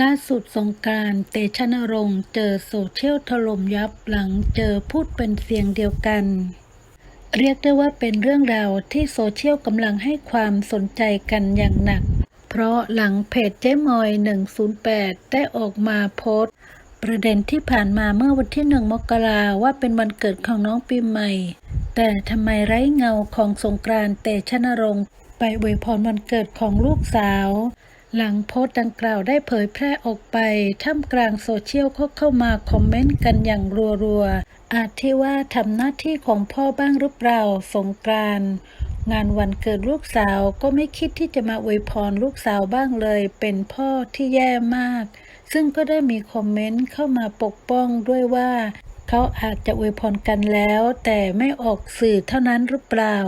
ล่าสุดสงกานต์เตชะนรงค์เจอโซเชียลถล่มยับหลังเจอพูดเป็นเสียงเดียวกัน เรียกได้ว่าเป็นเรื่องราวที่โซเชียลกำลังให้ความสนใจกันอย่างหนัก เพราะหลังเพจเจ๊มอย 108 ได้ออกมาโพสต์ ประเด็นที่ผ่านมาเมื่อวันที่หนึ่งมกราว่าเป็นวันเกิดของน้องปีใหม่ แต่ทำไมไร้เงาของสงกรานเตชะนรงค์ไปอวยพรวันเกิดของลูกสาว หลังโพสต์ดังกล่าวได้เผยแพร่ออกไป ท่ามกลางโซเชียลก็เข้ามาคอมเมนต์กันอย่างรัวๆ อาจที่ว่าทำหน้าที่ของพ่อบ้างหรือเปล่าสงกรานต์งานวันเกิดลูกสาวก็ไม่คิดที่จะมาอวยพรลูกสาวบ้างเลย เป็นพ่อที่แย่มาก ซึ่งก็ได้มีคอมเมนต์เข้ามาปกป้องด้วยว่าเขาอาจจะอวยพรกันแล้ว แต่ไม่ออกสื่อเท่านั้นหรือเปล่า